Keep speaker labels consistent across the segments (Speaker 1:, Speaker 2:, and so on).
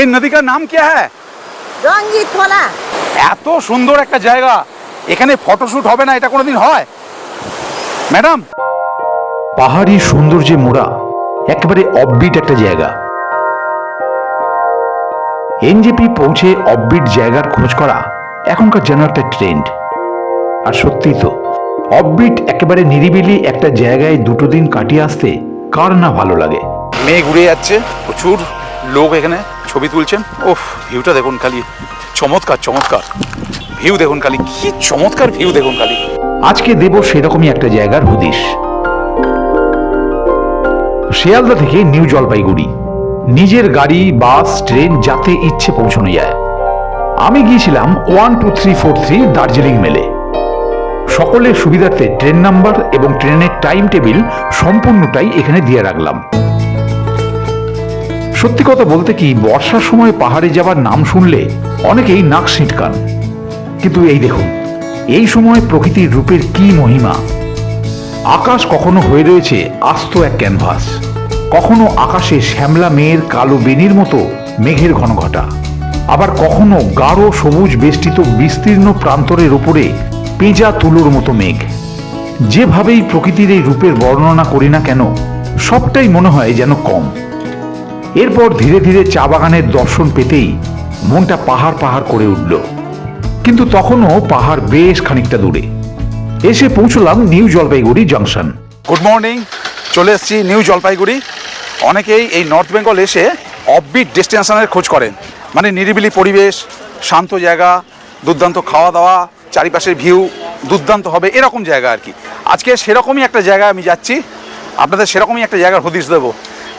Speaker 1: এই নদী কার নাম কে হ্যাঁ?
Speaker 2: রঞ্জিত খোলা।
Speaker 1: এত সুন্দর একটা জায়গা। এখানে ফটোশুট হবে না এটা কোনোদিন হয়? ম্যাডাম?
Speaker 3: পাহাড়ি সুন্দর যে মোড়া একেবারে অববিট একটা জায়গা। এনজেপি পৌঁছে অববিট জায়গার খোঁজ করা এখনকার যেন একটা ট্রেন্ড আর সত্যি তো অববিট একেবারে নিরিবিলি একটা জায়গায় দুটো দিন কাটিয়ে আসতে কার না ভালো লাগে?
Speaker 1: মেয়ে ঘুরে যাচ্ছে প্রচুর। লোক এখানে ছবি তুলছেন? ওফ ভিউটা দেখুন খালি। চমৎকার চমৎকার। ভিউ দেখুন খালি, কি চমৎকার ভিউ দেখুন খালি।
Speaker 3: আজকে দেব সেরকমই একটা জায়গার হদিশ। শিয়ালদা থেকে নিউ জলপাইগুড়ি। নিজের গাড়ি, বাস, ট্রেন যাতে ইচ্ছে পৌঁছানো যায়। আমি গিয়েছিলাম one two three four three Darjeeling মেলে। সকলের সুবিধার্থে ট্রেন নাম্বার এবং ট্রেনের টাইম টেবিল সম্পূর্ণটাই এখানে দিয়ে রাখলাম। সত্যি কথা বলতে কি, বর্ষার সময় পাহাড়ে যাবার নাম শুনলে অনেকেই নাক ছিটকান কিন্তু এই দেখুন, এই সময় প্রকৃতির রূপের কি মহিমা। আকাশ কখনো হয়ে রয়েছে আস্ত এক ক্যানভাস। কখনো আকাশে শ্যামলা মেয়ের কালো বেনির মতো মেঘের ঘনঘটা। আবার কখনো গাঢ় সবুজ বেষ্টিত বিস্তীর্ণ প্রান্তরের উপরে পেঁজা তুলোর মতো মেঘ। যেভাবেই প্রকৃতির এই রূপের বর্ণনা করি না কেন, সবটাই মনে হয় যেন কম। এরপর ধীরে ধীরে চা বাগানের দর্শন পেতেই মনটা পাহাড় পাহাড় করে উঠল। কিন্তু তখনও পাহাড় বেশ খানিকটা দূরে। এসে পৌঁছলাম new Jalpaiguri junction.
Speaker 1: Good morning চলে এসেছি নিউ জলপাইগুড়ি। অনেকেই এই নর্থ বেঙ্গল এসে অফবিট ডেস্টিনেশনের খোঁজ করেন। মানে নিরিবিলি পরিবেশ, শান্ত জায়গা, দুর্দান্ত খাওয়া দাওয়া চারিপাশের ভিউ দুর্দান্ত হবে এরকম জায়গা আর কি। আজকে সেরকমই একটা জায়গায় আমি যাচ্ছি। আপনাদের সেরকমই একটা জায়গার হদিশ দেবো।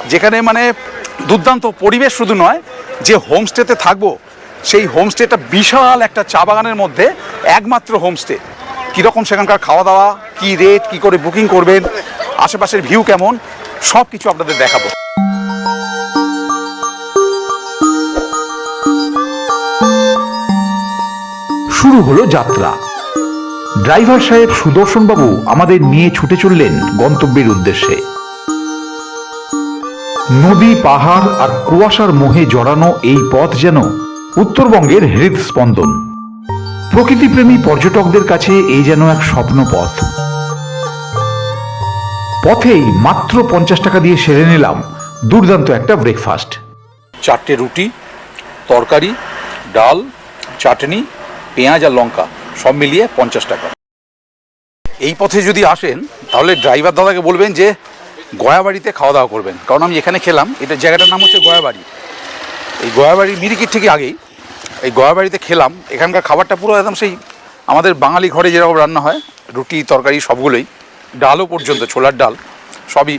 Speaker 1: যেখানে মানে দুর্দান্ত পরিবেশ শুধু নয়, যে হোমস্টেতে থাকব, সেই হোমস্টেটা বিশাল একটা চা বাগানের মধ্যে একমাত্র হোমস্টে। কীরকম সেখানকার খাওয়া দাওয়া কী রেট কী করে বুকিং করবেন, আশেপাশের ভিউ কেমন সব কিছু আপনাদের দেখাবো।
Speaker 3: শুরু হলো যাত্রা। ড্রাইভার সাহেব সুদর্শনবাবু আমাদের নিয়ে ছুটে চললেন গন্তব্যের উদ্দেশ্যে। নদী, পাহাড় আর কুয়াশার মোহে জড়ানো এই পথ যেন উত্তরবঙ্গের হৃদস্পন্দন। প্রকৃতিপ্রেমী পর্যটকদের কাছে এই যেন এক স্বপ্ন পথ। পথেই মাত্র পঞ্চাশ টাকা দিয়ে সেরে নিলাম দুর্দান্ত একটা ব্রেকফাস্ট
Speaker 1: চারটে রুটি, তরকারি, ডাল, চাটনি, পেঁয়াজ আর লঙ্কা, সব মিলিয়ে পঞ্চাশ টাকা। এই পথে যদি আসেন, তাহলে ড্রাইভার দাদাকে বলবেন যে গয়াবাড়িতে খাওয়া দাওয়া করবেন। কারণ আমি এখানে খেলাম এটা জায়গাটার নাম হচ্ছে গয়াবাড়ি। এই গয়াবাড়ির মিরিকির থেকে আগেই, এই গয়াবাড়িতে খেলাম, এখানকার খাবারটা পুরো একদম সেই আমাদের বাঙালি ঘরে যেরকম রান্না হয়, রুটি, তরকারি সবগুলোই, ডালও পর্যন্ত, ছোলার ডাল, সবই,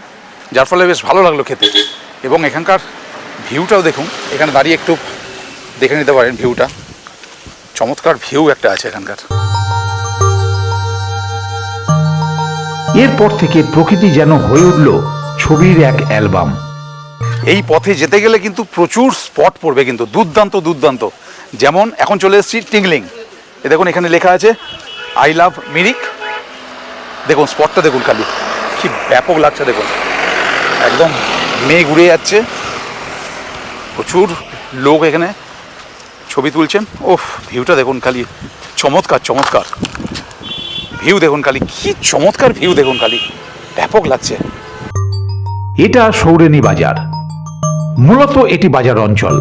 Speaker 1: যার ফলে বেশ ভালো লাগল খেতে। এবং এখানকার ভিউটাও দেখুন, এখানে দাঁড়িয়ে একটু দেখে নিতে পারেন ভিউটা। চমৎকার ভিউ একটা আছে এখানকার।
Speaker 3: এরপর থেকে প্রকৃতি যেন হয়ে উঠল ছবির এক অ্যালবাম।
Speaker 1: এই পথে যেতে গেলে কিন্তু প্রচুর স্পট পড়বে কিন্তু, দুর্দান্ত দুর্দান্ত। যেমন এখন চলে এসেছি টিংলিং। এ দেখুন, এখানে লেখা আছে আই লাভ মিরিক দেখুন, স্পটটা দেখুন খালি। কি ব্যাপক লাগছে, দেখুন। একদম মেঘ উড়ে যাচ্ছে। প্রচুর লোক এখানে ছবি তুলছেন। ওফ, ভিউটা দেখুন খালি। চমৎকার চমৎকার। ভিউ দেখুন খালি কি চমৎকার ভিউ দেখুন খালি ব্যাপক লাগছে।
Speaker 3: এটা সৌরেনী বাজার মূলত এটি বাজার অঞ্চল।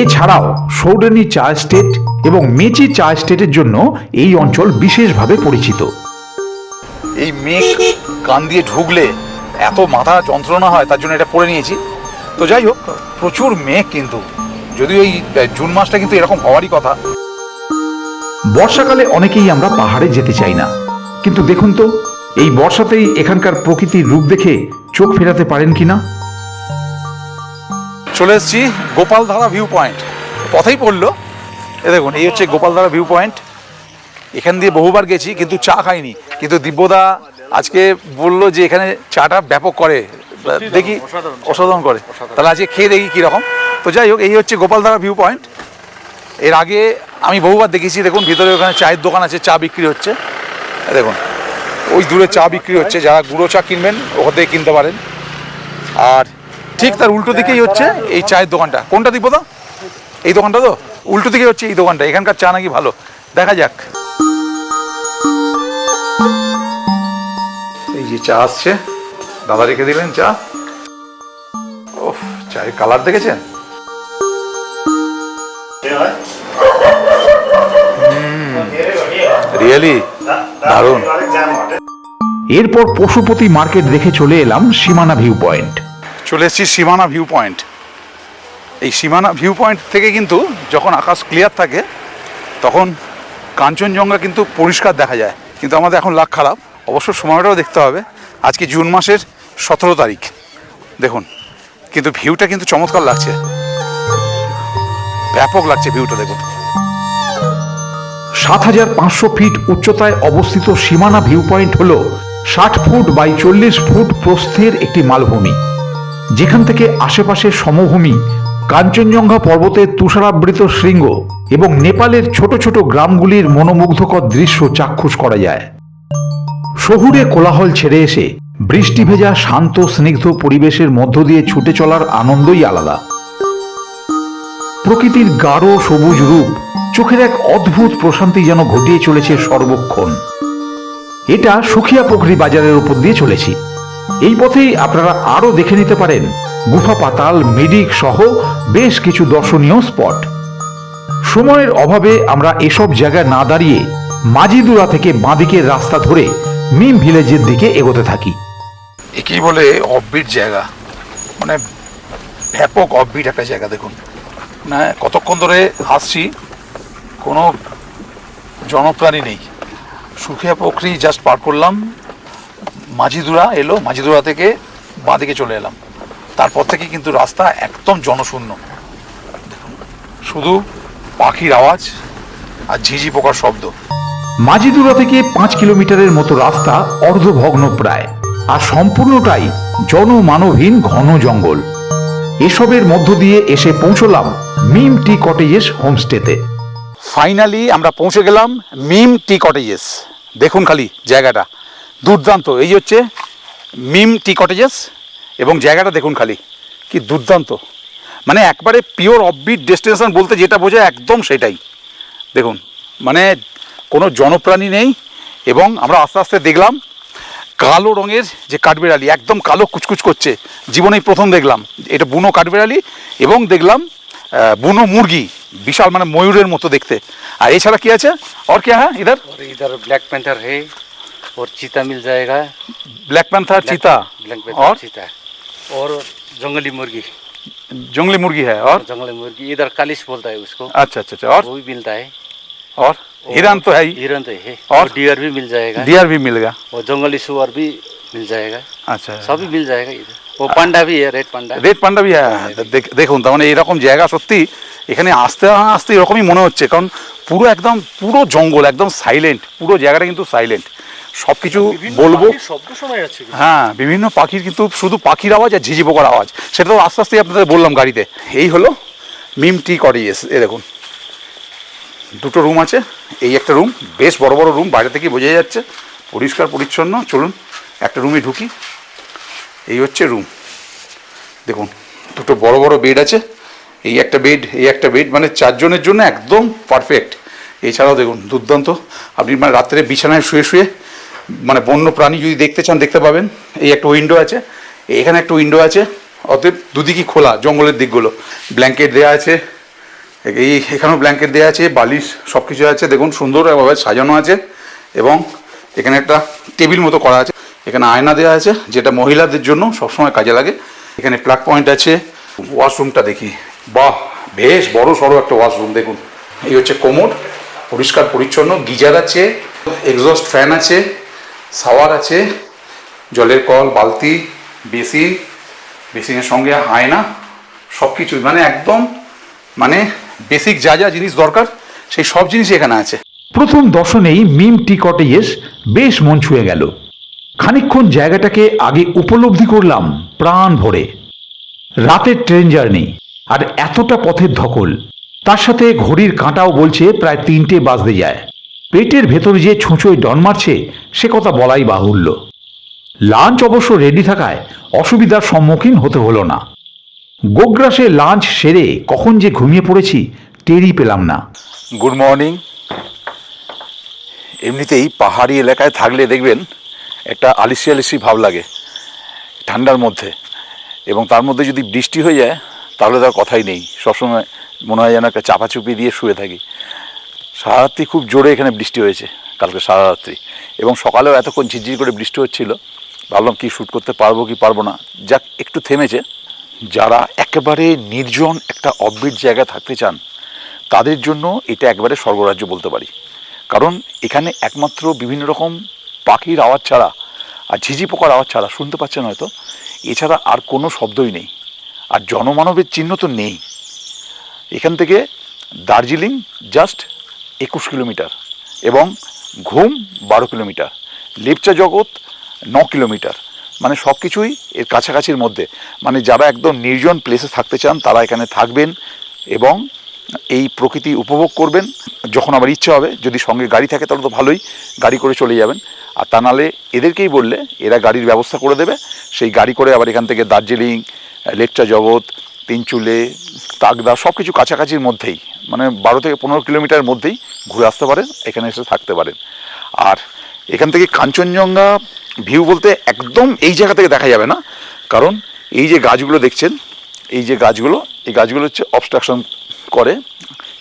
Speaker 3: এছাড়াও সৌরেনী চা স্টেট এবং মেচি চা স্টেটের জন্য এই অঞ্চল বিশেষভাবে পরিচিত।
Speaker 1: এই মেঘ কান দিয়ে ঢুকলে এত মাথা যন্ত্রণা হয় তার জন্য এটা পরে নিয়েছি। তো যাই হোক প্রচুর মেঘ কিন্তু যদিও এই জুন মাসটা কিন্তু এরকম হওয়ারই কথা।
Speaker 3: বর্ষাকালে অনেকেই আমরা পাহাড়ে যেতে চাই না। কিন্তু দেখুন তো, এই বর্ষাতেই এখানকার প্রকৃতির রূপ দেখে চোখ ফেরাতে পারেন কিনা?
Speaker 1: চলে এসেছি গোপালধারা ভিউ পয়েন্ট পথেই পড়ল। এ দেখুন, এই হচ্ছে গোপালধারা ভিউ পয়েন্ট এখান দিয়ে বহুবার গেছি, কিন্তু চা খাইনি। কিন্তু দিব্যদা আজকে বলল যে এখানে চাটা ব্যাপক করে। দেখি, অসাধারণ করে। তাহলে আজকে খেয়ে দেখি কীরকম। তো যাই হোক, এই হচ্ছে গোপালধারা ভিউ পয়েন্ট এর আগে আমি বহুবার দেখেছি, দেখুন, ভিতরে ওখানে চায়ের দোকান আছে, চা বিক্রি হচ্ছে। দেখুন, ওই দূরে চা বিক্রি হচ্ছে, যারা গুঁড়ো চা কিনবেন, ওখান থেকে কিনতে পারেন। আর ঠিক তার উল্টো দিকেই হচ্ছে এই চায়ের দোকানটা। কোনটা দীপদা এই দোকানটা তো? উল্টো দিকে হচ্ছে এই দোকানটা, এখানকার চা নাকি ভালো। দেখা যাক। এই যে চা আসছে, দাদা রেখে দিলেন চা। ওফ, চায়ের কালার দেখেছেন? রিয়েলি দারুণ।
Speaker 3: এরপর পশুপতি মার্কেট দেখে চলে এলাম সীমানা ভিউ পয়েন্ট
Speaker 1: চলে এসেছি সীমানা ভিউ পয়েন্ট এই সীমানা ভিউ পয়েন্ট থেকে কিন্তু যখন আকাশ ক্লিয়ার থাকে তখন কাঞ্চনজঙ্ঘা কিন্তু পরিষ্কার দেখা যায়। কিন্তু আমাদের এখন লাখ খারাপ। অবশ্য সময়টাও দেখতে হবে। আজকে জুন মাসের সতেরো তারিখ। দেখুন কিন্তু ভিউটা কিন্তু চমৎকার লাগছে। ব্যাপক লাগছে ভিউটা দেখুন।
Speaker 3: সাত হাজার পাঁচশো ফিট উচ্চতায় অবস্থিত সীমানা ভিউ পয়েন্ট হল ষাট ফুট বাই চল্লিশ ফুট প্রস্থের একটি মালভূমি। যেখান থেকে আশেপাশের সমভূমি কাঞ্চনজঙ্ঘা পর্বতের তুষারাবৃত শৃঙ্গ এবং নেপালের ছোট ছোট গ্রামগুলির মনোমুগ্ধকর দৃশ্য চাক্ষুষ করা যায়। শহুরে কোলাহল ছেড়ে এসে বৃষ্টি ভেজা শান্ত স্নিগ্ধ পরিবেশের মধ্য দিয়ে ছুটে চলার আনন্দই আলাদা। প্রকৃতির গাঢ় সবুজ রূপ চোখের এক অদ্ভুত প্রশান্তি যেন ঘটিয়ে চলেছে সর্বক্ষণ। এটা সুখিয়া পুখরি বাজারের উপর দিয়ে চলেছি। এই পথেই আপনারা আরও দেখে নিতে পারেন, গুফা পাতাল, মেডিক সহ বেশ কিছু দর্শনীয় স্পট। সময়ের অভাবে আমরা এসব জায়গায় না দাঁড়িয়ে মাজিদুরা থেকে বাঁদিকের রাস্তা ধরে মিম ভিলেজের দিকে এগোতে থাকি।
Speaker 1: একেই বলে অফবিট জায়গা। মানে ব্যাপক অফবিট একটা জায়গা দেখুন। না কতক্ষণ ধরে আসছি কোনো জনপ্রাণী নেই। সুখিয়া পুখরি জাস্ট পার করলাম। মাঝিদুরা এলো, মাঝিদুরা থেকে বাঁদিকে চলে এলাম। তারপর থেকে কিন্তু রাস্তা একদম জনশূন্য। শুধু পাখির আওয়াজ আর ঝিঝি পোকার শব্দ।
Speaker 3: মাঝিদুরা থেকে পাঁচ কিলোমিটারের মতো রাস্তা অর্ধভগ্ন প্রায়। আর সম্পূর্ণটাই জনমানবহীন ঘন জঙ্গল। এসবের মধ্য দিয়ে এসে পৌঁছলাম মিম টি কটেজেস হোমস্টেতে।
Speaker 1: ফাইনালি আমরা পৌঁছে গেলাম মিম টি কটেজেস। দেখুন খালি জায়গাটা। দুর্দান্ত। এই হচ্ছে মিম টি কটেজেস এবং জায়গাটা দেখুন খালি। কি দুর্দান্ত। মানে একবারে পিওর অফবিট ডেস্টিনেশন বলতে যেটা বোঝায় একদম সেটাই। দেখুন মানে কোনো জনপ্রাণী নেই এবং আমরা আস্তে আস্তে দেখলাম কালো রঙের যে কাঠবেড়ালি, একদম কালো কুচকুচ করছে। জীবনেই প্রথম দেখলাম। এটা বুনো কাঠবেড়ালি এবং দেখলাম বুনো মুরগি। বিশাল মানে ময়ূরের মতো দেখতে আর এছাড়া কি আছে আর কে হ্যাঁ ইধার
Speaker 4: और इधर ब्लैक पेंथर है और चीता मिल जाएगा
Speaker 1: ब्लैक पैंथर चीता
Speaker 4: ब्लैक
Speaker 1: और
Speaker 4: पेंथर चीता और जंगली मुर्गी
Speaker 1: जंगली मुर्गी है और
Speaker 4: जंगली मुर्गी इधर कालिश बोलता है उसको
Speaker 1: अच्छा अच्छा अच्छा और
Speaker 4: वो भी मिलता है
Speaker 1: और हिरन तो है ही
Speaker 4: हिरन तो है
Speaker 1: और?
Speaker 4: और डियर भी मिल जाएगा
Speaker 1: डियर भी मिलेगा
Speaker 4: और जंगली सुअर भी मिल जाएगा
Speaker 1: আচ্ছা
Speaker 4: सभी मिल जाएगा इधर वो पांडा भी है red panda
Speaker 1: red panda V হ্যাঁ দেখ- দেখুন তার মানে এরকম জায়গা সত্যি এখানে আসতে আসতে এরকমই মনে হচ্ছে কারণ পুরো একদম পুরো জঙ্গল একদম সাইলেন্ট পুরো জায়গাটা কিন্তু সাইলেন্ট সব কিছু বলব হ্যাঁ বিভিন্ন পাখির কিন্তু শুধু পাখির আওয়াজ আর ঝিঝি পোকার আওয়াজ। সেটা তো আস্তে আস্তে আপনাদের বললাম গাড়িতে। এই হলো মিম টি কটেজেস এ দেখুন। দুটো রুম আছে এই একটা রুম বেশ বড় বড় রুম বাইরে থেকে বোঝা যাচ্ছে। পরিষ্কার পরিচ্ছন্ন চলুন একটা রুমে ঢুকি। এই হচ্ছে রুম দেখুন দুটো বড় বড় বেড আছে। এই একটা বেড এই একটা বেড মানে চারজনের জন্য একদম পারফেক্ট এছাড়াও দেখুন, দুর্দান্ত। আপনি মানে রাত্রে বিছানায় শুয়ে শুয়ে মানে বন্য প্রাণী যদি দেখতে চান, দেখতে পাবেন। এই একটা উইন্ডো আছে। এখানে একটা উইন্ডো আছে। অতএব দুদিকই খোলা, জঙ্গলের দিকগুলো। ব্ল্যাঙ্কেট দেওয়া আছে। এই এখানেও ব্ল্যাঙ্কেট দেওয়া আছে, বালিশ সব কিছু আছে। দেখুন, সুন্দরভাবে সাজানো আছে এবং এখানে একটা টেবিল মতো করা আছে। এখানে আয়না দেওয়া আছে, যেটা মহিলাদের জন্য সবসময় কাজে লাগে। এখানে প্লাগ পয়েন্ট আছে। ওয়াশরুমটা দেখি। বাহ, বেশ বড় সড়ো একটা ওয়াশরুম দেখুন। এই হচ্ছে কোমর, পরিষ্কার, পরিচ্ছন্ন, গিজার আছে এক্সস্ট ফ্যান আছে শাওয়ার আছে, জলের কল, বালতি, বেসিন, বেসিনের সঙ্গে আয়না সব কিছু মানে একদম মানে বেসিক যা যা জিনিস দরকার, সেই সব জিনিসই এখানে আছে।
Speaker 3: প্রথম দর্শনেই মিম টি কটেজেস বেশ মন ছুঁয়ে গেল। খানিকক্ষণ জায়গাটাকে আগে উপলব্ধি করলাম প্রাণ ভরে। রাতের ট্রেন জার্নি আর এতটা পথের ধকল। তার সাথে ঘড়ির কাঁটাও বলছে প্রায় তিনটে বাজতে যায়। পেটের ভেতর যে ছুঁচোয় ডন মারছে, সে কথা বলাই বাহুল্য। লাঞ্চ অবশ্য রেডি থাকায় অসুবিধার সম্মুখীন হতে হলো না। গোগ্রাসে লাঞ্চ সেরে কখন যে ঘুমিয়ে পড়েছি, টেরই পেলাম না।
Speaker 1: গুড মর্নিং এমনিতেই পাহাড়ি এলাকায় থাকলে দেখবেন একটা আলিসি আলিসি ভাব লাগে ঠান্ডার মধ্যে। এবং তার মধ্যে যদি বৃষ্টি হয়ে যায় তাহলে তার কথাই নেই। সবসময় মনে হয় যেন একটা চাপাচুপি দিয়ে শুয়ে থাকি। সারারাত্রি খুব জোরে এখানে বৃষ্টি হয়েছে কালকে সারারাত্রি। এবং সকালেও এতক্ষণ ঝিরঝির করে বৃষ্টি হচ্ছিল। ভাবলাম কি শ্যুট করতে পারব কি পারব না। যাক, একটু থেমেছে। যারা একেবারে নির্জন একটা অববিট জায়গায় থাকতে চান, তাদের জন্য এটা একবারে স্বর্গরাজ্য বলতে পারি। কারণ এখানে একমাত্র বিভিন্ন রকম পাখির আওয়াজ ছাড়া আর ঝিঝি পোকার আওয়াজ ছাড়া শুনতে পাচ্ছেন হয়তো। এছাড়া আর কোনো শব্দই নেই। আর জনমানবের চিহ্ন তো নেই। এখান থেকে দার্জিলিং জাস্ট একুশ কিলোমিটার এবং ঘুম বারো কিলোমিটার। লেপচা জগৎ ন কিলোমিটার। মানে সব কিছুই এর কাছাকাছির মধ্যে। মানে যারা একদম নির্জন প্লেসে থাকতে চান, তারা এখানে থাকবেন এবং এই প্রকৃতি উপভোগ করবেন। যখন আবার ইচ্ছা হবে, যদি সঙ্গে গাড়ি থাকে, তাহলে তো ভালোই, গাড়ি করে চলে যাবেন। আর তা নাহলে এদেরকেই বললে, এরা গাড়ির ব্যবস্থা করে দেবে। সেই গাড়ি করে আবার এখান থেকে দার্জিলিং লেকচা জগৎ, তিনচুলে, তাগদা সব কিছু কাছাকাছির মধ্যেই মানে বারো থেকে পনেরো কিলোমিটারের মধ্যেই ঘুরে আসতে পারেন, এখানে এসে থাকতে পারেন। আর এখান থেকে কাঞ্চনজঙ্ঘা ভিউ বলতে একদম এই জায়গা থেকে দেখা যাবে না, কারণ এই যে গাছগুলো দেখছেন, এই যে গাছগুলো, এই গাছগুলো হচ্ছে অবস্ট্রাকশন করে,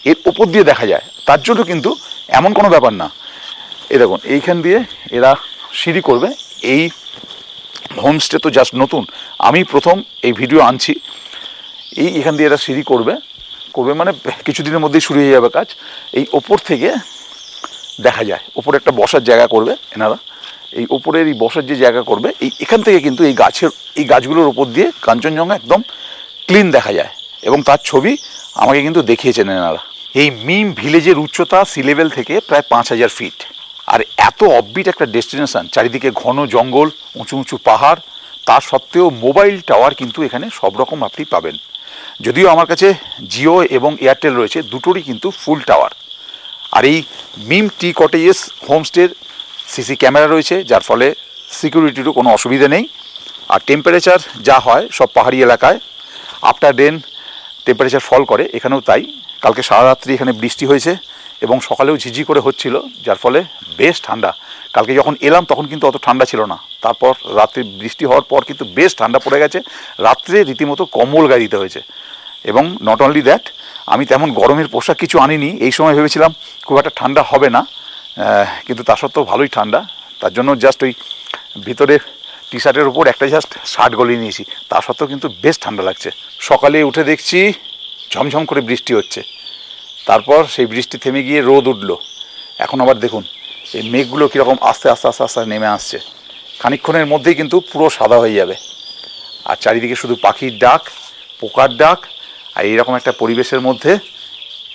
Speaker 1: এর উপর দিয়ে দেখা যায়। তার জন্য কিন্তু এমন কোনো ব্যাপার না। এই দেখুন, এইখান দিয়ে এরা সিঁড়ি করবে, এই হোমস্টে তো জাস্ট নতুন। আমি প্রথম এই ভিডিও আনছি। এই এখান দিয়ে এরা সিঁড়ি করবে। করবে মানে কিছুদিনের মধ্যেই শুরু হয়ে যাবে কাজ। এই ওপর থেকে দেখা যায়, ওপরে একটা বসার জায়গা করবে এনারা। এই ওপরের এই বসার যে জায়গা করবে, এই এখান থেকে কিন্তু এই গাছের, এই গাছগুলোর ওপর দিয়ে কাঞ্চনজঙ্ঘা একদম ক্লিন দেখা যায়। এবং তার ছবি আমাকে কিন্তু দেখিয়েছেন এনারা। এই মিম ভিলেজের উচ্চতা সি লেভেল থেকে প্রায় পাঁচ হাজার ফিট আর এত অববিট একটা ডেস্টিনেশন চারিদিকে ঘন জঙ্গল, উঁচু উঁচু পাহাড়, তা সত্ত্বেও মোবাইল টাওয়ার কিন্তু এখানে সব রকম আপনি পাবেন। যদিও আমার কাছে জিও এবং এয়ারটেল রয়েছে, দুটোরই কিন্তু ফুল টাওয়ার আর এই মিম টি কটেজেস হোমস্টের সিসি ক্যামেরা রয়েছে, যার ফলে সিকিউরিটিরও কোনো অসুবিধা নেই। আর টেম্পারেচার যা হয়, সব পাহাড়ি এলাকায়। আফটার ডেন টেম্পারেচার ফল করে, এখানেও তাই। কালকে সারা রাত্রি এখানে বৃষ্টি হয়েছে। এবং সকালেও ঝিঝি করে হচ্ছিল, যার ফলে বেশ ঠান্ডা। কালকে যখন এলাম তখন কিন্তু অত ঠান্ডা ছিল না। তারপর রাত্রে বৃষ্টি হওয়ার পর কিন্তু বেশ ঠান্ডা পড়ে গেছে। রাত্রে রীতিমতো কম্বল গায়ে দিতে হয়েছে। এবং নট অনলি দ্যাট আমি তেমন গরমের পোশাক কিছু আনিনি। এই সময় ভেবেছিলাম, খুব একটা ঠান্ডা হবে না কিন্তু তা সত্ত্বেও ভালোই ঠান্ডা। তার জন্য জাস্ট ওই ভিতরে টি শার্টের উপর একটা জাস্ট শার্ট গলিয়ে নিয়েছি। তা সত্ত্বেও কিন্তু বেশ ঠান্ডা লাগছে। সকালে উঠে দেখছি ঝমঝম করে বৃষ্টি হচ্ছে। তারপর সেই বৃষ্টি থেমে গিয়ে রোদ উঠল। এখন আবার দেখুন, এই মেঘগুলো কীরকম আস্তে আস্তে আস্তে আস্তে নেমে আসছে। খানিকক্ষণের মধ্যেই কিন্তু পুরো সাদা হয়ে যাবে। আর চারিদিকে শুধু পাখির ডাক, পোকার ডাক, আর এইরকম একটা পরিবেশের মধ্যে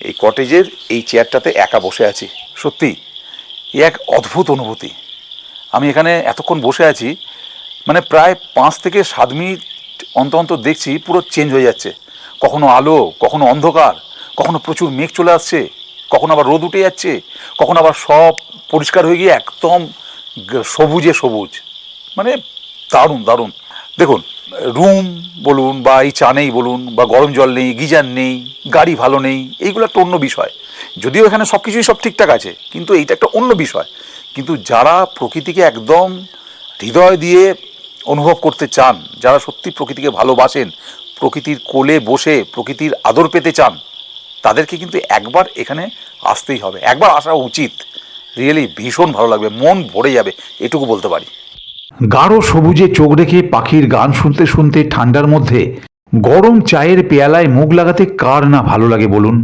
Speaker 1: এই কটেজের এই চেয়ারটাতে একা বসে আছি। সত্যি, এ এক অদ্ভুত অনুভূতি। আমি এখানে এতক্ষণ বসে আছি মানে প্রায় পাঁচ থেকে সাত মিনিট অন্ত অন্তর দেখছি পুরো চেঞ্জ হয়ে যাচ্ছে। কখনো আলো, কখনো অন্ধকার কখনো প্রচুর মেঘ চলে আসছে, কখনো আবার রোদ উঠে যাচ্ছে, কখনো আবার সব পরিষ্কার হয়ে গিয়ে একদম সবুজে সবুজ। মানে দারুণ দারুণ। দেখুন, রুম বলুন বা এই চা নেই বলুন বা গরম জল নেই, গিজার নেই, গাড়ি ভালো নেই, এইগুলো একটা অন্য বিষয়। যদিও এখানে সব কিছুই সব ঠিকঠাক আছে, কিন্তু এইটা একটা অন্য বিষয়। কিন্তু যারা প্রকৃতিকে একদম হৃদয় দিয়ে অনুভব করতে চান, যারা সত্যি প্রকৃতিকে ভালোবাসেন, প্রকৃতির কোলে বসে প্রকৃতির আদর পেতে চান তাদেরকে কিন্তু একবার এখানে আসতেই হবে। একবার আসা উচিত। রিয়েলি ভীষণ ভালো লাগবে। মন ভরে যাবে। এটুকু বলতে পারি।
Speaker 3: গাঢ় সবুজে চোখ রেখে পাখির গান শুনতে শুনতে ঠান্ডার মধ্যে গরম চায়ের পেয়ালায় মুখ লাগাতে কার না ভালো লাগে বলুন?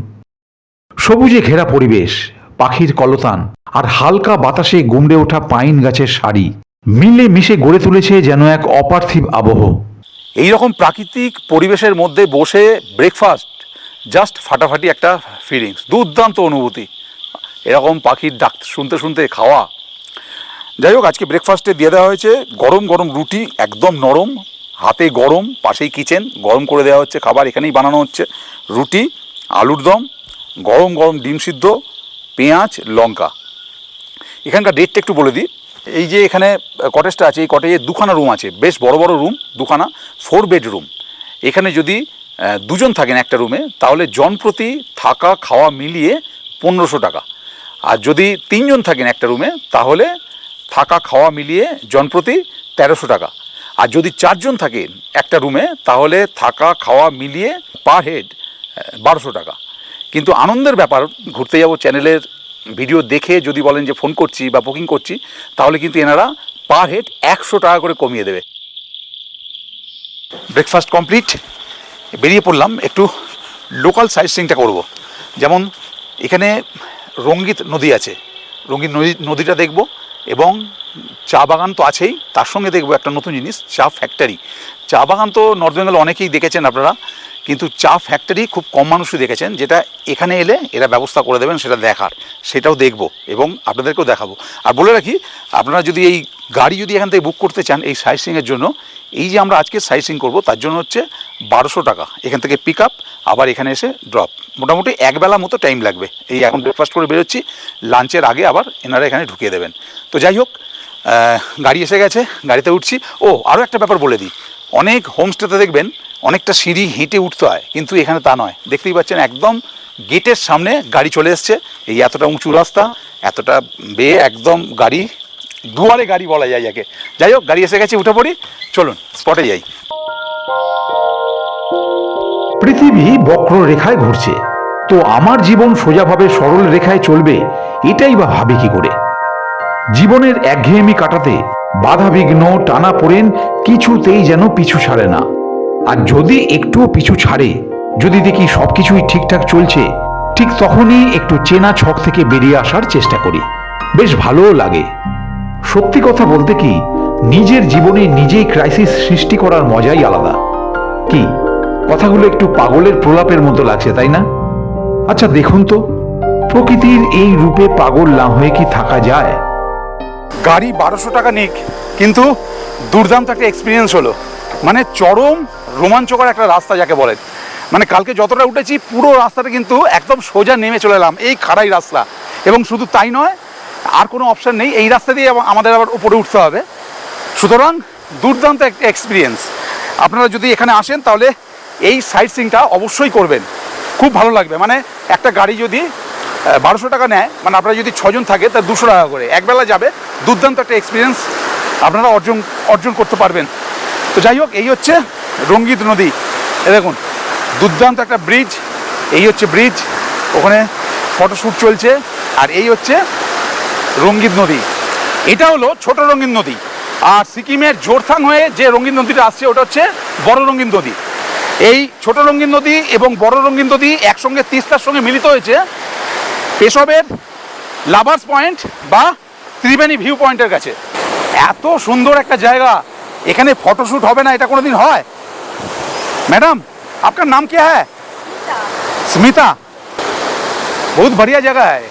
Speaker 3: সবুজে ঘেরা পরিবেশ পাখির কলতান আর হালকা বাতাসে গুমড়ে ওঠা পাইন গাছের শাড়ি মিলে মিশে গড়ে তুলেছে যেন এক অপার্থিব আবহ।
Speaker 1: এই রকম প্রাকৃতিক পরিবেশের মধ্যে বসে ব্রেকফাস্ট জাস্ট ফাটাফাটি একটা ফিলিংস দুর্দান্ত অনুভূতি। এরকম পাখির ডাক শুনতে শুনতে খাওয়া। যাই হোক, আজকে ব্রেকফাস্টে দিয়ে দেওয়া হয়েছে গরম গরম রুটি, একদম নরম, হাতে গরম, পাশেই কিচেন গরম করে দেওয়া হচ্ছে খাবার, এখানেই বানানো হচ্ছে রুটি, আলুর দম, গরম গরম ডিম সিদ্ধ, পেঁয়াজ, লঙ্কা। এখানকার ডেটটা একটু বলে দিই। এই যে এখানে কটেজটা আছে, এই কটেজে দুখানা রুম আছে, বেশ বড় বড় রুম দুখানা ফোর বেডরুম এখানে যদি দুজন থাকেন একটা রুমে, তাহলে জনপ্রতি থাকা খাওয়া মিলিয়ে পনেরোশো টাকা। আর যদি তিনজন থাকেন একটা রুমে, তাহলে থাকা খাওয়া মিলিয়ে জনপ্রতি তেরোশো টাকা। আর যদি চারজন থাকেন একটা রুমে, তাহলে থাকা খাওয়া মিলিয়ে পার হেড বারোশো টাকা। কিন্তু আনন্দের ব্যাপার, ঘুরতে যাব চ্যানেলের ভিডিও দেখে যদি বলেন যে ফোন করছি বা বুকিং করছি, তাহলে কিন্তু এনারা পার হেড একশো টাকা করে কমিয়ে দেবে। ব্রেকফাস্ট কমপ্লিট বেরিয়ে পড়লাম একটু লোকাল সাইট সিংটা করব। যেমন এখানে রঙ্গিত নদী আছে। রঙ্গিত নদী, নদীটা দেখব এবং চা বাগান তো আছেই, তার সঙ্গে দেখব একটা নতুন জিনিস, চা ফ্যাক্টরি চা বাগান তো নর্থ বেঙ্গল অনেকেই দেখেছেন আপনারা। কিন্তু চা ফ্যাক্টরি খুব কম মানুষই দেখেছেন, যেটা এখানে এলে এরা ব্যবস্থা করে দেবেন, সেটা দেখার। সেটাও দেখব এবং আপনাদেরকেও দেখাবো। আর বলে রাখি, আপনারা যদি এই গাড়ি যদি এখান থেকে বুক করতে চান এই সাইট সিংয়ের জন্য, এই যে আমরা আজকে সাইট সিং করব, তার জন্য হচ্ছে বারোশো টাকা। এখান থেকে পিক আপ আবার এখানে এসে ড্রপ মোটামুটি একবেলা মতো টাইম লাগবে। এই এখন ব্রেকফাস্ট করে বেরোচ্ছি লাঞ্চের আগে আবার এনারা এখানে ঢুকিয়ে দেবেন। তো যাই হোক গাড়ি এসে গেছে, গাড়িতে উঠছি। ও আরও একটা ব্যাপার বলে দিই। অনেক হোমস্টেতে দেখবেন অনেকটা সিঁড়ি হেঁটে উঠতে হয়, কিন্তু এখানে তা নয়। দেখতেই পাচ্ছেন একদম গেটের সামনে গাড়ি চলে এসছে। এই এতটা উঁচু রাস্তা, এতটা বেয়ে একদম গাড়ি, দুয়ারে গাড়ি বলা যায় যাকে যাই হোক, গাড়ি এসে গেছে, উঠে পড়ি। চলুন, স্পটে যাই।
Speaker 3: পৃথিবী বক্র রেখায় ঘুরছে। তো আমার জীবন সোজাভাবে সরল রেখায় চলবে, এটাই বা ভাবে কি করে? জীবনের একঘেয়েমি কাটাতে বাধাবিঘ্ন টানা পড়েন, কিছুতেই যেন পিছু ছাড়ে না। আর যদি একটুও পিছু ছাড়ে, যদি দেখি সবকিছুই ঠিকঠাক চলছে, ঠিক তখনই একটু চেনা ছক থেকে বেরিয়ে আসার চেষ্টা করি। বেশ ভালোও লাগে। সত্যি কথা বলতে কি, নিজের জীবনে নিজেই ক্রাইসিস সৃষ্টি করার মজাই আলাদা। কি, কথাগুলো একটু পাগলের প্রলাপের মতো লাগছে, তাই না? আচ্ছা দেখুন তো, প্রকৃতির এই রূপে পাগল না হয়ে কি থাকা যায়?
Speaker 1: গাড়ি বারোশো টাকা নিক, কিন্তু দুর্দান্ত একটা এক্সপিরিয়েন্স হলো। মানে চরম রোমাঞ্চকর একটা রাস্তা যাকে বলেন মানে কালকে যতটা উঠেছি, পুরো রাস্তাটা কিন্তু একদম সোজা নেমে চলে এলাম, এই খাড়াই রাস্তা। এবং শুধু তাই নয়, আর কোনো অপশান নেই, এই রাস্তা দিয়ে আমাদের আবার উপরে উঠতে হবে। সুতরাং দুর্দান্ত একটা এক্সপিরিয়েন্স আপনারা যদি এখানে আসেন, তাহলে এই সাইট সিংটা অবশ্যই করবেন। খুব ভালো লাগবে। মানে একটা গাড়ি যদি বারোশো টাকা নেয়। মানে আপনারা যদি ছজন থাকে, তা দুশো টাকা করে। একবেলা যাবে, দুর্দান্ত একটা এক্সপিরিয়েন্স আপনারা অর্জন অর্জন করতে পারবেন। তো যাই হোক, এই হচ্ছে রঙ্গিত নদী। এ দেখুন, দুর্দান্ত একটা ব্রিজ এই হচ্ছে ব্রিজ ওখানে ফটোশ্যুট চলছে। আর এই হচ্ছে রঙ্গিত নদী। এটা হলো ছোট রঙিন নদী। আর সিকিমের জোরথাং হয়ে যে রঙিন নদীটা আসছে, ওটা হচ্ছে বড় রঙিন নদী। এই ছোট রঙিন নদী এবং বড় রঙিন নদী একসঙ্গে তিস্তার সঙ্গে মিলিত হয়েছে। পেশবের লাভার্স পয়েন্ট বা ত্রিবেণী ভিউ পয়েন্টের কাছে এত সুন্দর একটা জায়গা এখানে ফটোশ্যুট হবে না এটা কোনোদিন হয় मैडम आपका नाम क्या है स्मिता बहुत बढ़िया जगह है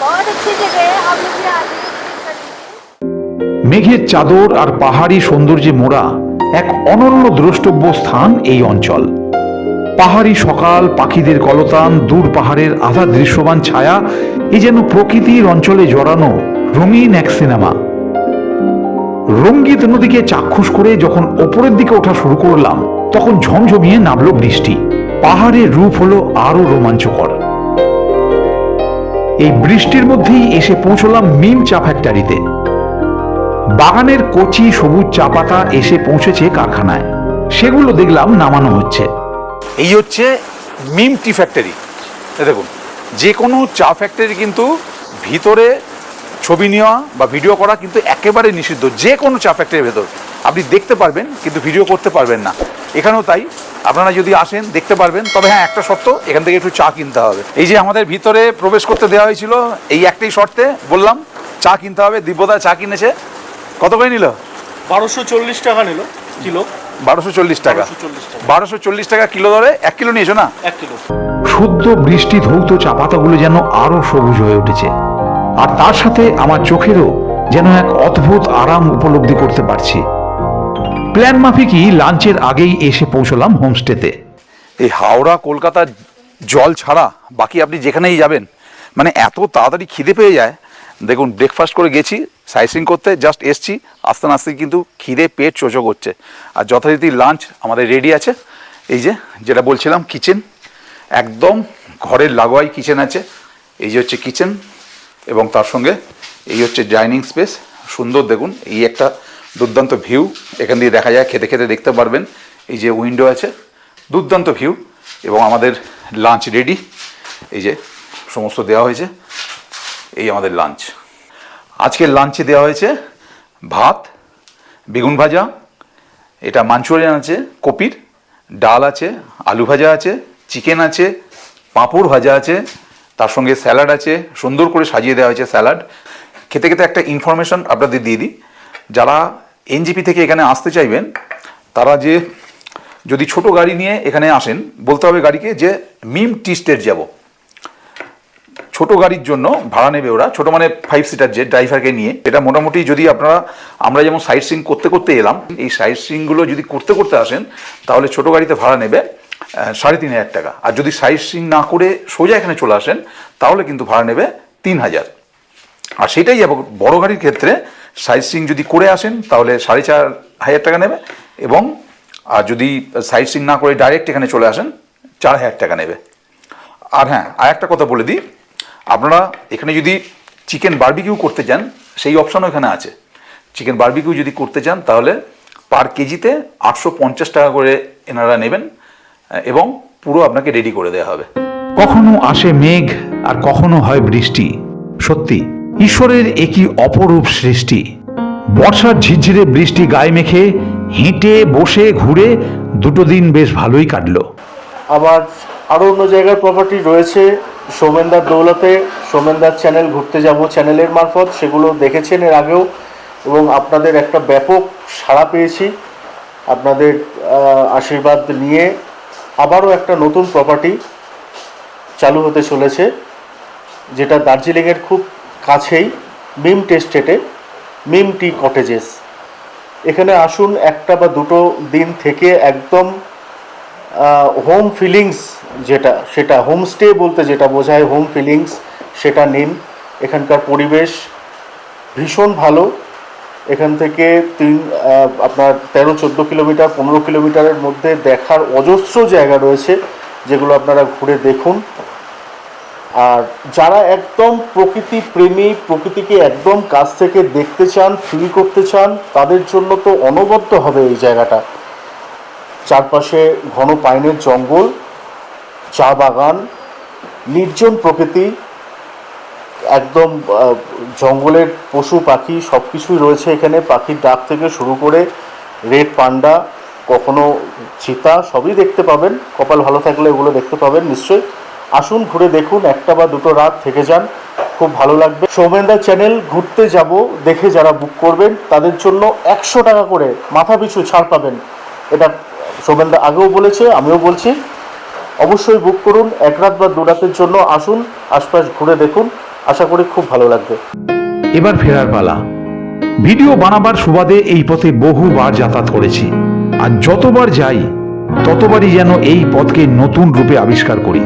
Speaker 2: बहुत अच्छी जगह है आप लोग भी आगे कर लीजिए
Speaker 3: মেঘের চাদর আর পাহাড়ি সৌন্দর্যে মোড়া এক অনন্য দ্রষ্টব্য স্থান এই অঞ্চল পাহাড়ি সকাল, পাখিদের কলতান, দূর পাহাড়ের আধা দৃশ্যমান ছায়া, এ যেন প্রকৃতির অঞ্চলে জড়ানো রঙিন এক সিনেমা। রঙ্গিত নদীকে চাক্ষুষ করে যখন ওপরের দিকে ওঠা শুরু করলাম, তখন ঝমঝমিয়ে নামলো বৃষ্টি। পাহাড়ের রূপ হলো আরও রোমাঞ্চকর। এই বৃষ্টির মধ্যেই এসে পৌঁছলাম মিম চা ফ্যাক্টরিতে বাগানের কচি সবুজ চা পাতা এসে পৌঁছেছে কারখানায়। সেগুলো দেখলাম নামানো হচ্ছে।
Speaker 1: এই হচ্ছে মিম টি ফ্যাক্টরি দেখুন, যে কোনো চা ফ্যাক্টরি কিন্তু ভিতরে ছবি নেওয়া বা ভিডিও করা কিন্তু একেবারে নিষিদ্ধ। যে কোনো চা ফ্যাক্টরির ভেতর। আপনি দেখতে পারবেন, কিন্তু ভিডিও করতে পারবেন না। এখানেও তাই। আপনারা যদি আসেন, দেখতে পারবেন, তবে হ্যাঁ একটা শর্ত, এখান থেকে একটু চা কিনতে হবে। এই যে আমাদের ভিতরে প্রবেশ করতে দেওয়া হয়েছিল, এই একটাই শর্তে বললাম, চা কিনতে হবে। দিব্যদা চা কিনেছে। কত করে নিল?
Speaker 5: বারোশো চল্লিশ টাকা নিল, কিলো।
Speaker 1: বারোশো চল্লিশ টাকা। বারোশো চল্লিশ টাকা। কিলো ধরে এক কিলো নিয়েছো না?
Speaker 5: এক কিলো।
Speaker 3: শুদ্ধ বৃষ্টি ধৌত চা পাতাগুলো যেন আরও সবুজ হয়ে উঠেছে। আর তার সাথে আমার চোখেরও যেন এক অদ্ভুত আরাম উপলব্ধি করতে পারছি। প্ল্যান মাফিকই লাঞ্চের আগেই এসে পৌঁছলাম হোমস্টেতে।
Speaker 1: এই হাওড়া কলকাতা জল ছাড়া বাকি আপনি যেখানেই যাবেন মানে এত তাড়াতাড়ি খিদে পেয়ে যায়। দেখুন ব্রেকফাস্ট করে গেছি সাইসিং করতে জাস্ট এসছি। আস্তে আস্তে কিন্তু খিদে পেট চোচো করছে আর যথারীতি লাঞ্চ আমাদের রেডি আছে। এই যে, যেটা বলছিলাম কিচেন একদম ঘরের লাগোয়াই কিচেন আছে। এই যে হচ্ছে কিচেন এবং তার সঙ্গে এই হচ্ছে ডাইনিং স্পেস সুন্দর দেখুন, এই একটা দুর্দান্ত ভিউ এখান দিয়ে দেখা যায়, খেতে খেতে দেখতে পারবেন। এই যে উইন্ডো আছে, দুর্দান্ত ভিউ এবং আমাদের লাঞ্চ রেডি এই যে, সমস্ত দেওয়া হয়েছে। এই আমাদের লাঞ্চ আজকের লাঞ্চে দেওয়া হয়েছে ভাত, বেগুন ভাজা, এটা মাঞ্চুরিয়ান আছে, কপির, ডাল আছে, আলু ভাজা আছে চিকেন আছে, পাঁপড় ভাজা আছে, তার সঙ্গে স্যালাড আছে, সুন্দর করে সাজিয়ে দেওয়া হয়েছে স্যালাড খেতে খেতে একটা ইনফরমেশন আপনাদের দিয়ে দিই। যারা এনজিপি থেকে এখানে আসতে চাইবেন, তারা যে যদি ছোট গাড়ি নিয়ে এখানে আসেন, বলতে হবে গাড়িকে যে মিম টি স্টেট যাব। ছোট গাড়ির জন্য ভাড়া নেবে ওরা। ছোট মানে ফাইভ সিটার যে ড্রাইভারকে নিয়ে। এটা মোটামুটি যদি আপনারা, আমরা যেমন সাইট সিং করতে করতে এলাম, এই সাইট সিংগুলো যদি করতে করতে আসেন, তাহলে ছোট গাড়িতে ভাড়া নেবে সাড়ে তিন হাজার টাকা। আর যদি সাইট সিং না করে সোজা এখানে চলে আসেন, তাহলে কিন্তু ভাড়া নেবে তিন হাজার। আর সেটাই বড় গাড়ির ক্ষেত্রে সাইট সিং যদি করে আসেন, তাহলে সাড়ে চার হাজার টাকা নেবে এবং, আর যদি সাইট সিং না করে ডাইরেক্ট এখানে চলে আসেন, চার হাজার টাকা নেবে। আর হ্যাঁ আর একটা কথা বলে দিই আপনারা এখানে যদি চিকেন বার্বিকিউ করতে চান সেই অপশনও এখানে আছে। চিকেন বার্বিকিউ যদি করতে চান তাহলে পার কেজিতে আটশো পঞ্চাশ টাকা করে এনারা নেবেন এবং পুরো আপনাকে রেডি করে দেওয়া হবে।
Speaker 3: কখনো আসে মেঘ আর কখনো হয় বৃষ্টি। সত্যি ঈশ্বরের একই অপরূপ সৃষ্টি। বর্ষার ঝিরঝিরে বৃষ্টি গায়ে মেখে হেঁটে বসে ঘুরে দুটো দিন বেশ ভালোই কাটলো।
Speaker 5: আবার আরও অন্য জায়গার প্রপার্টি রয়েছে, সোমেনদার দৌলতে। সোমেনদার চ্যানেল ঘুরতে যাব চ্যানেলের মারফত, সেগুলো দেখেছেন এর আগেও। এবং আপনাদের একটা ব্যাপক সাড়া পেয়েছি। আপনাদের আশীর্বাদ নিয়ে আবারও একটা নতুন প্রপার্টি চালু হতে চলেছে, যেটা দার্জিলিংয়ের খুব কাছেই, মিম টেস্টেটে, মিম টি কটেজেস। এখানে আসুন একটা বা দুটো দিন থেকে একদম হোম ফিলিংস যেটা, সেটা হোমস্টে বলতে যেটা বোঝায় হোম ফিলিংস সেটা নিন। এখানকার পরিবেশ ভীষণ ভালো। এখান থেকে তিন আপনার তেরো, চোদ্দ কিলোমিটার, পনেরো কিলোমিটারের মধ্যে দেখার অজস্র জায়গা রয়েছে, যেগুলো আপনারা ঘুরে দেখুন। আর যারা একদম প্রকৃতি প্রেমী, প্রকৃতিকে একদম কাছ থেকে দেখতে চান ফিল করতে চান, তাদের জন্য তো অনবদ্য হবে এই জায়গাটা। চারপাশে ঘন পাইনের জঙ্গল, চা বাগান, নির্জন প্রকৃতি, একদম জঙ্গলের পশু, পাখি সব কিছুই রয়েছে এখানে। পাখির ডাক থেকে শুরু করে রেড পান্ডা, কখনো চিতা, সবই দেখতে পাবেন। কপাল ভালো থাকলে এগুলো দেখতে পাবেন নিশ্চয়ই। আসুন, ঘুরে দেখুন, একটা বা দুটো রাত থেকে যান। খুব ভালো লাগবে। সৌমেনদা চ্যানেল, ঘুরতে যাব, দেখে যারা বুক করবেন, তাদের জন্য একশো টাকা করে মাথা পিছু ছাড় পাবেন। এটা সৌমেনদা আগেও বলেছে, আমিও বলছি। অবশ্যই বুক করুন, এক রাত বা দু রাতের জন্য আসুন, আশপাশ ঘুরে দেখুন। আশা করি খুব ভালো লাগবে।
Speaker 3: এবার ফেরার পালা। ভিডিও বানাবার সুবাদে এই পথে বহুবার যাতায়াত করেছি। আর যতবার যাই, ততবারই যেন এই পথকে নতুন রূপে আবিষ্কার করি।